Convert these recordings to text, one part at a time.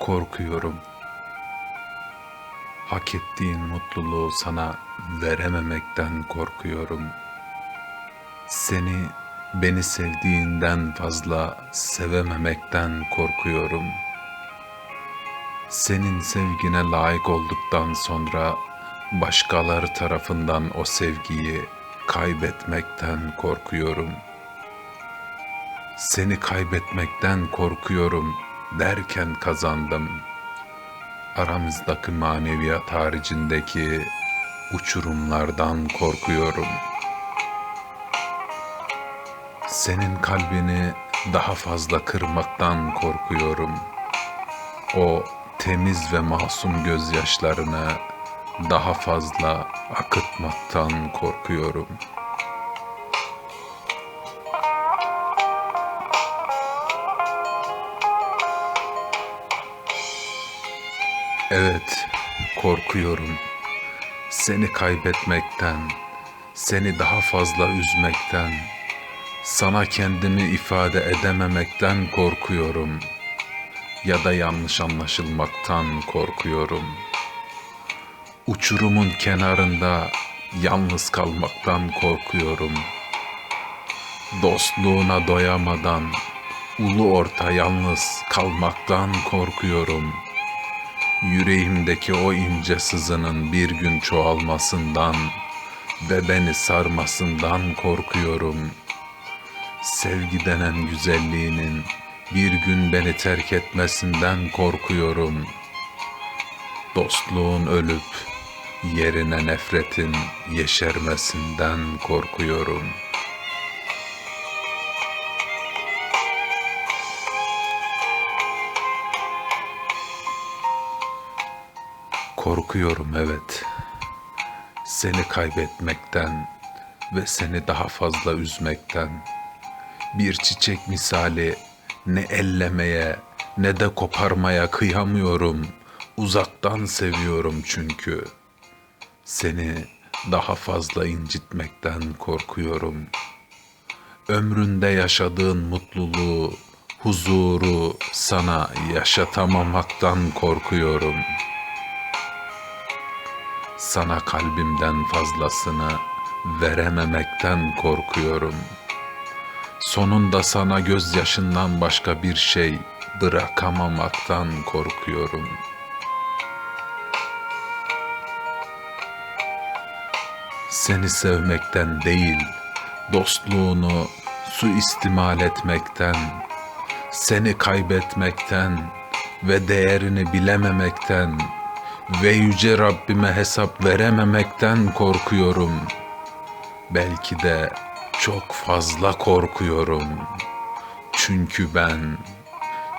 korkuyorum. Hak ettiğin mutluluğu sana verememekten korkuyorum. Seni beni sevdiğinden fazla sevememekten korkuyorum. Senin sevgine layık olduktan sonra başkaları tarafından o sevgiyi kaybetmekten korkuyorum. Seni kaybetmekten korkuyorum derken kazandım. Aramızdaki maneviyat haricindeki uçurumlardan korkuyorum. Senin kalbini daha fazla kırmaktan korkuyorum. O temiz ve masum gözyaşlarını daha fazla akıtmaktan korkuyorum. Evet, korkuyorum. Seni kaybetmekten, seni daha fazla üzmekten, sana kendimi ifade edememekten korkuyorum. Ya da yanlış anlaşılmaktan korkuyorum. Uçurumun kenarında yalnız kalmaktan korkuyorum. Dostluğuna doyamadan ulu orta yalnız kalmaktan korkuyorum. Yüreğimdeki o ince sızının bir gün çoğalmasından ve beni sarmasından korkuyorum. Sevgi denen güzelliğinin bir gün beni terk etmesinden korkuyorum. Dostluğun ölüp yerine nefretin yeşermesinden korkuyorum. Korkuyorum evet. Seni kaybetmekten ve seni daha fazla üzmekten. Bir çiçek misali ne ellemeye ne de koparmaya kıyamıyorum. Uzaktan seviyorum çünkü. Seni daha fazla incitmekten korkuyorum. Ömründe yaşadığın mutluluğu, huzuru sana yaşatamamaktan korkuyorum. Sana kalbimden fazlasını verememekten korkuyorum. Sonunda sana gözyaşından başka bir şey bırakamamaktan korkuyorum. Seni sevmekten değil, dostluğunu suistimal etmekten, seni kaybetmekten ve değerini bilememekten ve yüce Rabbime hesap verememekten korkuyorum. Belki de çok fazla korkuyorum. Çünkü ben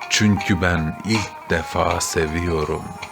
çünkü ben ilk defa seviyorum.''